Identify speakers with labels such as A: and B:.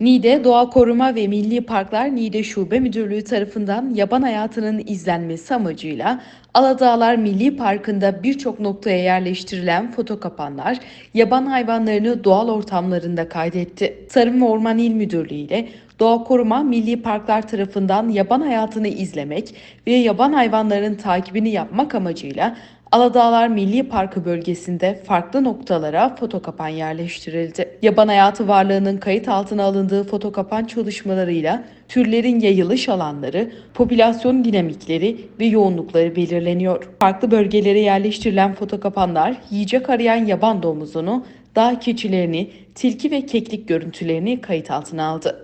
A: Niğde Doğa Koruma ve Milli Parklar Niğde Şube Müdürlüğü tarafından yaban hayatının izlenmesi amacıyla Aladağlar Milli Parkı'nda birçok noktaya yerleştirilen foto kapanlar yaban hayvanlarını doğal ortamlarında kaydetti. Tarım ve Orman İl Müdürlüğü ile Doğa Koruma Milli Parklar tarafından yaban hayatını izlemek ve yaban hayvanlarının takibini yapmak amacıyla Aladağlar Milli Parkı bölgesinde farklı noktalara fotokapan yerleştirildi. Yaban hayatı varlığının kayıt altına alındığı fotokapan çalışmalarıyla türlerin yayılış alanları, popülasyon dinamikleri ve yoğunlukları belirleniyor. Farklı bölgelere yerleştirilen fotokapanlar yiyecek arayan yaban domuzunu, dağ keçilerini, tilki ve keklik görüntülerini kayıt altına aldı.